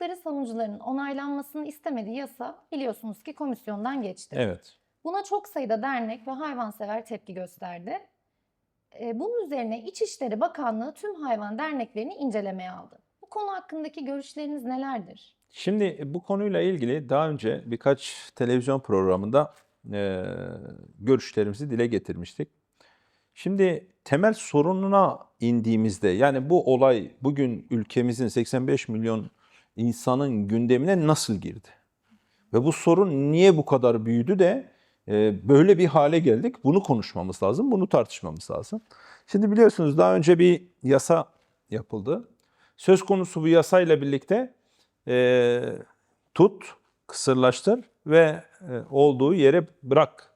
hakları savunucularının onaylanmasını istemediği yasa biliyorsunuz ki komisyondan geçti. Evet. Buna çok sayıda dernek ve hayvansever tepki gösterdi. E, Bunun üzerine İçişleri Bakanlığı tüm hayvan derneklerini incelemeye aldı. Bu konu hakkındaki görüşleriniz nelerdir? Şimdi bu konuyla ilgili daha önce birkaç televizyon programında e, görüşlerimizi dile getirmiştik. Şimdi temel sorununa indiğimizde yani bu olay bugün ülkemizin 85 milyon insanın gündemine nasıl girdi? Ve bu sorun niye bu kadar büyüdü de e, böyle bir hale geldik? Bunu konuşmamız lazım, bunu tartışmamız lazım. Şimdi biliyorsunuz daha önce bir yasa yapıldı. Söz konusu bu yasayla birlikte e, tut, kısırlaştır ve e, olduğu yere bırak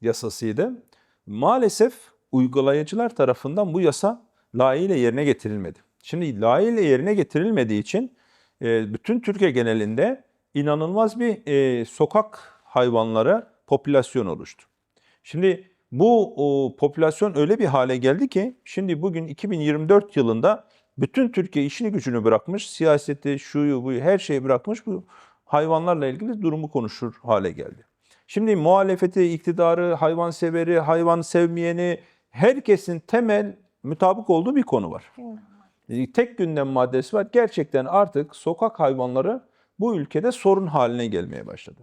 yasasıydı. Maalesef uygulayıcılar tarafından bu yasa layığıyla yerine getirilmedi. Şimdi layığıyla yerine getirilmediği için bütün Türkiye genelinde inanılmaz bir e, sokak hayvanları popülasyon oluştu. Şimdi bu popülasyon öyle bir hale geldi ki şimdi bugün 2024 yılında bütün Türkiye işini gücünü bırakmış, siyaseti, şuyu buyu her şeyi bırakmış bu hayvanlarla ilgili durumu konuşur hale geldi. Şimdi muhalefeti, iktidarı, hayvanseveri, hayvan sevmeyeni herkesin temel mutabık olduğu bir konu var. Bilmem. Tek gündem maddesi var. Gerçekten artık sokak hayvanları bu ülkede sorun haline gelmeye başladı.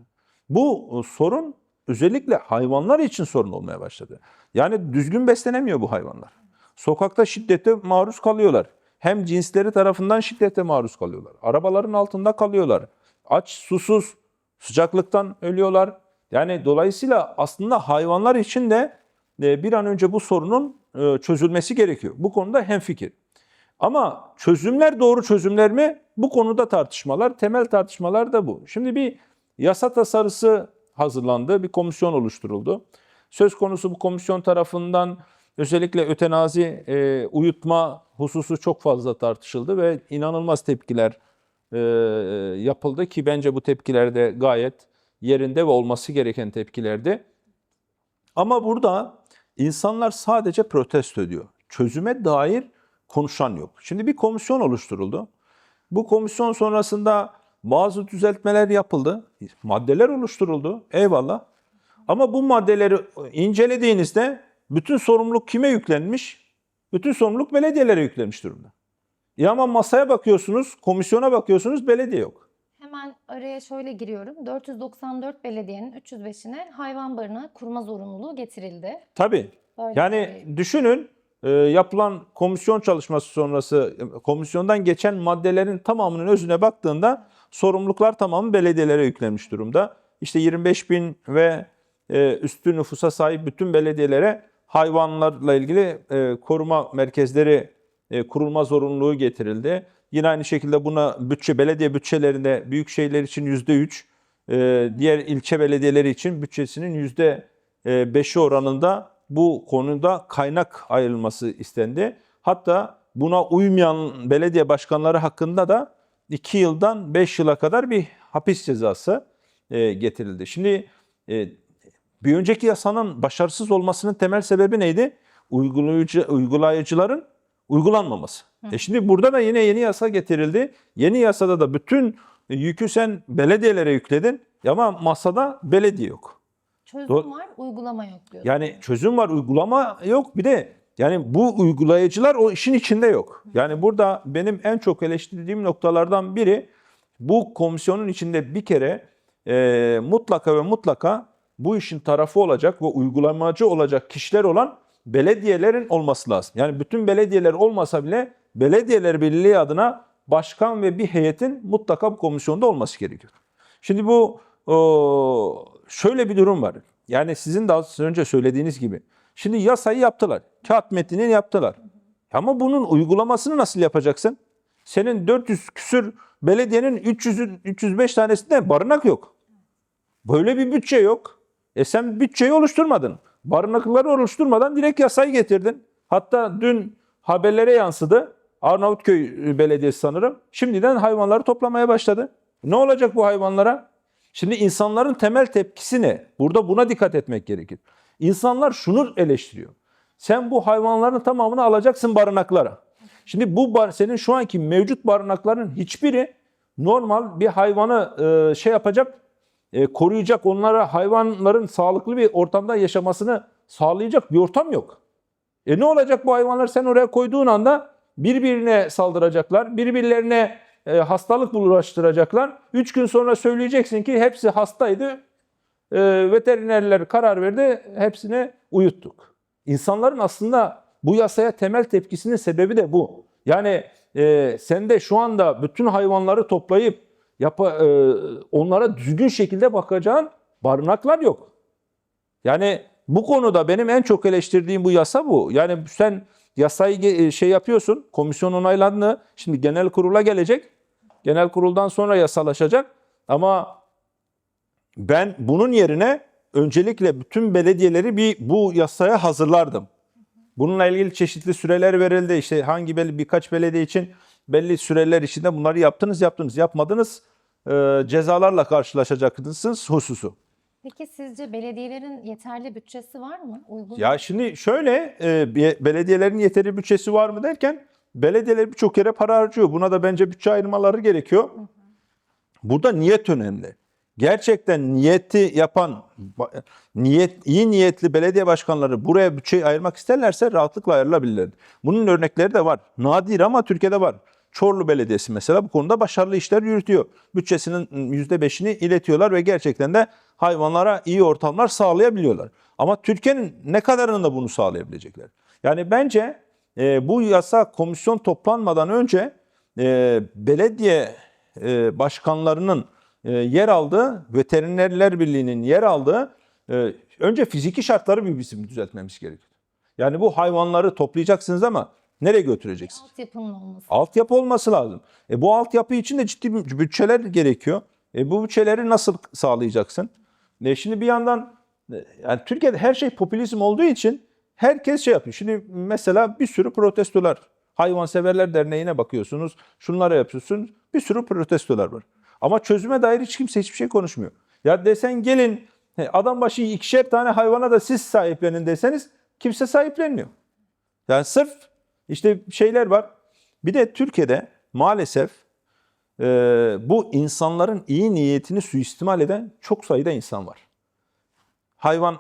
Bu e, sorun özellikle hayvanlar için sorun olmaya başladı. Yani düzgün beslenemiyor bu hayvanlar. Sokakta şiddete maruz kalıyorlar. Hem cinsleri tarafından şiddete maruz kalıyorlar. Arabaların altında kalıyorlar. Aç, susuz, sıcaklıktan ölüyorlar. Yani dolayısıyla aslında hayvanlar için de e, bir an önce bu sorunun e, çözülmesi gerekiyor. Bu konuda hemfikir. Ama çözümler doğru çözümler mi? Bu konuda tartışmalar, temel tartışmalar da bu. Şimdi bir yasa tasarısı hazırlandı, bir komisyon oluşturuldu. Söz konusu bu komisyon tarafından özellikle ötenazi, e, uyutma hususu çok fazla tartışıldı ve inanılmaz tepkiler e, yapıldı ki bence bu tepkiler de gayet yerinde ve olması gereken tepkilerdi. Ama burada insanlar sadece protesto ediyor. Çözüme dair konuşan yok. Şimdi bir komisyon oluşturuldu. Bu komisyon sonrasında bazı düzeltmeler yapıldı. Maddeler oluşturuldu. Eyvallah. Ama bu maddeleri incelediğinizde bütün sorumluluk kime yüklenmiş? Bütün sorumluluk belediyelere yüklenmiş durumda. Ya ama masaya bakıyorsunuz, komisyona bakıyorsunuz, belediye yok. Hemen araya şöyle giriyorum. 494 belediyenin 305'ine hayvan barınağı kurma zorunluluğu getirildi. Tabii. Böyle Yani bir- düşünün e, yapılan komisyon çalışması sonrası e, komisyondan geçen maddelerin tamamının özüne baktığında sorumluluklar tamamı belediyelere yüklenmiş durumda. İşte 25 bin ve e, üstü nüfusa sahip bütün belediyelere hayvanlarla ilgili e, koruma merkezleri e, kurulma zorunluluğu getirildi. Yine aynı şekilde buna bütçe belediye bütçelerinde büyük şehirler için yüzde üç, e, diğer ilçe belediyeleri için bütçesinin yüzde e, beşi oranında bu konuda kaynak ayrılması istendi. Hatta buna uymayan belediye başkanları hakkında da 2 yıldan 5 yıla kadar bir hapis cezası e, getirildi. Şimdi e, bir önceki yasanın başarısız olmasının temel sebebi neydi? Uygulayıcı, uygulayıcıların uygulanmaması. E şimdi burada da yine yeni yasa getirildi. Yeni yasada da bütün yükü sen belediyelere yükledin ama masada belediye yok. Çözüm Do- var, uygulama yok diyor. Yani çözüm var, uygulama yok. Bir de yani bu uygulayıcılar o işin içinde yok. Yani burada benim en çok eleştirdiğim noktalardan biri bu komisyonun içinde bir kere e, mutlaka ve mutlaka bu işin tarafı olacak ve uygulamacı olacak kişiler olan belediyelerin olması lazım. Yani bütün belediyeler olmasa bile belediyeler birliği adına başkan ve bir heyetin mutlaka bu komisyonda olması gerekiyor. Şimdi bu o, şöyle bir durum var. Yani sizin de az önce söylediğiniz gibi. Şimdi yasayı yaptılar. Kağıt metnini yaptılar. Ama bunun uygulamasını nasıl yapacaksın? Senin 400 küsür belediyenin 300 305 tanesinde barınak yok. Böyle bir bütçe yok. E sen bütçeyi oluşturmadın. Barınakları oluşturmadan direkt yasayı getirdin. Hatta dün haberlere yansıdı. Arnavutköy Belediyesi sanırım. Şimdiden hayvanları toplamaya başladı. Ne olacak bu hayvanlara? Şimdi insanların temel tepkisi ne? Burada buna dikkat etmek gerekir. İnsanlar şunu eleştiriyor. Sen bu hayvanların tamamını alacaksın barınaklara. Şimdi bu bar, senin şu anki mevcut barınakların hiçbiri normal bir hayvanı e, şey yapacak, e, koruyacak, onlara hayvanların sağlıklı bir ortamda yaşamasını sağlayacak bir ortam yok. E ne olacak bu hayvanlar sen oraya koyduğun anda birbirine saldıracaklar, birbirlerine e, hastalık bulaştıracaklar. Üç gün sonra söyleyeceksin ki hepsi hastaydı, e, veterinerler karar verdi, hepsini uyuttuk. İnsanların aslında bu yasaya temel tepkisinin sebebi de bu. Yani e, sen de şu anda bütün hayvanları toplayıp yapa, e, onlara düzgün şekilde bakacağın barınaklar yok. Yani bu konuda benim en çok eleştirdiğim bu yasa bu. Yani sen yasayı e, şey yapıyorsun, komisyon onaylandı. Şimdi genel kurula gelecek. Genel kuruldan sonra yasalaşacak. Ama ben bunun yerine öncelikle bütün belediyeleri bir bu yasaya hazırlardım. Bununla ilgili çeşitli süreler verildi. İşte hangi belli birkaç belediye için belli süreler içinde bunları yaptınız, yaptınız, yapmadınız. e, cezalarla karşılaşacaksınız hususu. Peki sizce belediyelerin yeterli bütçesi var mı? Uygun Ya şimdi şöyle e, belediyelerin yeteri bütçesi var mı derken belediyeler birçok yere para harcıyor. Buna da bence bütçe ayırmaları gerekiyor. Burada niyet önemli. Gerçekten niyeti yapan niyet iyi niyetli belediye başkanları buraya bütçe ayırmak isterlerse rahatlıkla ayırılabilirler. Bunun örnekleri de var. Nadir ama Türkiye'de var. Çorlu Belediyesi mesela bu konuda başarılı işler yürütüyor. Bütçesinin %5'ini iletiyorlar ve gerçekten de hayvanlara iyi ortamlar sağlayabiliyorlar. Ama Türkiye'nin ne kadarını da bunu sağlayabilecekler? Yani bence e, bu yasa komisyon toplanmadan önce e, belediye e, başkanlarının e, yer aldığı, Veterinerler Birliği'nin yer aldığı e, önce fiziki şartları bir bizim düzeltmemiz gerekiyor. Yani bu hayvanları toplayacaksınız ama nereye götüreceksiniz? altyapının olması? Altyapı olması lazım. E bu altyapı için de ciddi bütçeler gerekiyor. E bu bütçeleri nasıl sağlayacaksın? E şimdi bir yandan e, yani Türkiye'de her şey popülizm olduğu için herkes şey yapıyor. Şimdi mesela bir sürü protestolar. Hayvanseverler Derneği'ne bakıyorsunuz. Şunlara yapıyorsunuz. Bir sürü protestolar var. Ama çözüme dair hiç kimse hiçbir şey konuşmuyor. Ya desen gelin adam başı ikişer tane hayvana da siz sahiplenin deseniz kimse sahiplenmiyor. Yani sırf işte şeyler var. Bir de Türkiye'de maalesef e, bu insanların iyi niyetini suistimal eden çok sayıda insan var. Hayvan,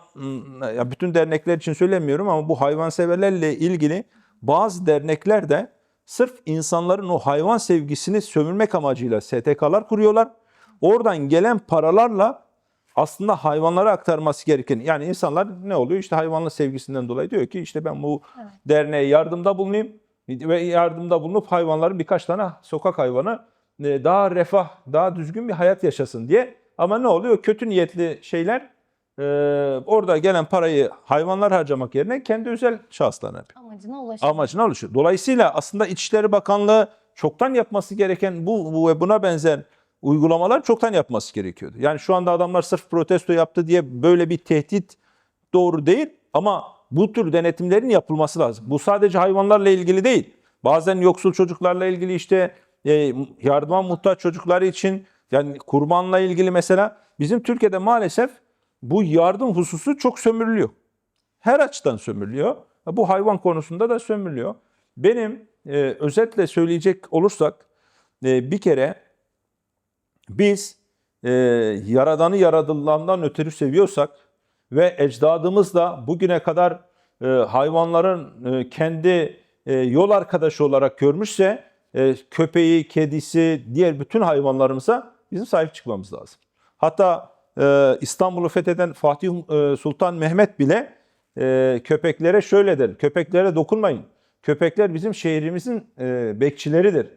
ya bütün dernekler için söylemiyorum ama bu hayvanseverlerle ilgili bazı dernekler de sırf insanların o hayvan sevgisini sömürmek amacıyla STK'lar kuruyorlar. Oradan gelen paralarla aslında hayvanlara aktarması gereken yani insanlar ne oluyor işte hayvanla sevgisinden dolayı diyor ki işte ben bu Evet. derneğe yardımda bulunayım ve yardımda bulunup hayvanların birkaç tane sokak hayvanı e, daha refah, daha düzgün bir hayat yaşasın diye. Ama ne oluyor? Kötü niyetli şeyler e, orada gelen parayı hayvanlar harcamak yerine kendi özel şahıslarına yapıyor Amacına ulaşıyor. amacına ulaşıyor. Dolayısıyla aslında İçişleri Bakanlığı çoktan yapması gereken bu, bu ve buna benzer uygulamalar çoktan yapması gerekiyordu. Yani şu anda adamlar sırf protesto yaptı diye böyle bir tehdit doğru değil ama bu tür denetimlerin yapılması lazım. Bu sadece hayvanlarla ilgili değil. Bazen yoksul çocuklarla ilgili işte e, yardıma muhtaç çocukları için yani kurbanla ilgili mesela bizim Türkiye'de maalesef bu yardım hususu çok sömürülüyor her açıdan sömürülüyor. Bu hayvan konusunda da sömürülüyor. Benim e, özetle söyleyecek olursak e, bir kere biz e, Yaradan'ı yaratılığından ötürü seviyorsak ve ecdadımız da bugüne kadar e, hayvanların e, kendi e, yol arkadaşı olarak görmüşse e, köpeği, kedisi, diğer bütün hayvanlarımıza bizim sahip çıkmamız lazım. Hatta e, İstanbul'u fetheden Fatih e, Sultan Mehmet bile e, köpeklere şöyle der. Köpeklere dokunmayın. Köpekler bizim şehrimizin e, bekçileridir.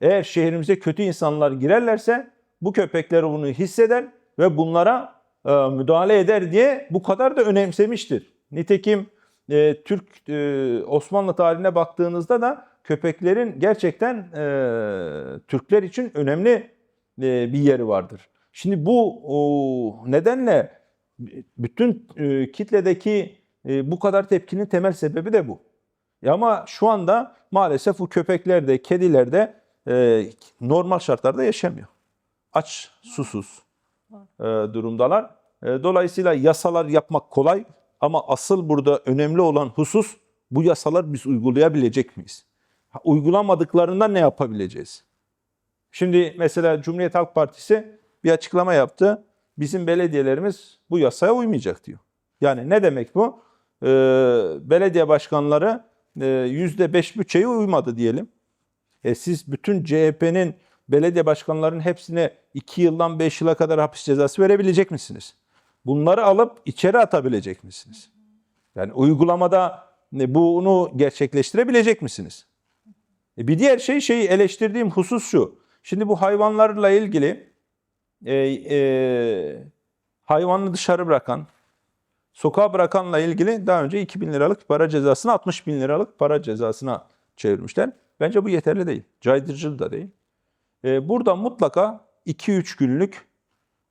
Eğer şehrimize kötü insanlar girerlerse bu köpekler bunu hisseder ve bunlara e, müdahale eder diye bu kadar da önemsemiştir. Nitekim e, Türk e, Osmanlı tarihine baktığınızda da köpeklerin gerçekten e, Türkler için önemli e, bir yeri vardır. Şimdi bu o, nedenle bütün e, kitledeki e, bu kadar tepkinin temel sebebi de bu. E ama şu anda maalesef bu köpekler de, kediler de e, normal şartlarda yaşamıyor. Aç, susuz e, durumdalar. E, dolayısıyla yasalar yapmak kolay ama asıl burada önemli olan husus bu yasalar biz uygulayabilecek miyiz? Ha, Uygulamadıklarında ne yapabileceğiz? Şimdi mesela Cumhuriyet Halk Partisi bir açıklama yaptı. Bizim belediyelerimiz bu yasaya uymayacak diyor. Yani ne demek bu? Ee, belediye başkanları e, %5 bütçeye uymadı diyelim. E siz bütün CHP'nin belediye başkanlarının hepsine 2 yıldan 5 yıla kadar hapis cezası verebilecek misiniz? Bunları alıp içeri atabilecek misiniz? Yani uygulamada ne- bunu gerçekleştirebilecek misiniz? E bir diğer şey şeyi eleştirdiğim husus şu. Şimdi bu hayvanlarla ilgili e, e, hayvanı dışarı bırakan, sokağa bırakanla ilgili daha önce 2000 liralık para cezasını 60 bin liralık para cezasına çevirmişler. Bence bu yeterli değil. Caydırıcı da değil. E, burada mutlaka 2-3 günlük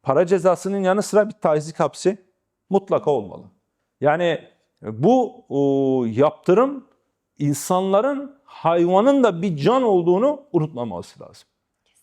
para cezasının yanı sıra bir tazik hapsi mutlaka olmalı. Yani bu o, yaptırım insanların hayvanın da bir can olduğunu unutmaması lazım.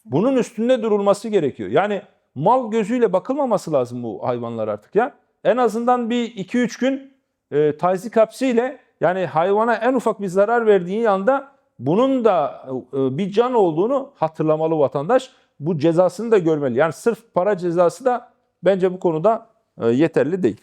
Bunun üstünde durulması gerekiyor. Yani mal gözüyle bakılmaması lazım bu hayvanlar artık ya. En azından bir 2-3 gün e, tazik hapsiyle yani hayvana en ufak bir zarar verdiği anda bunun da e, bir can olduğunu hatırlamalı vatandaş. Bu cezasını da görmeli. Yani sırf para cezası da bence bu konuda e, yeterli değil.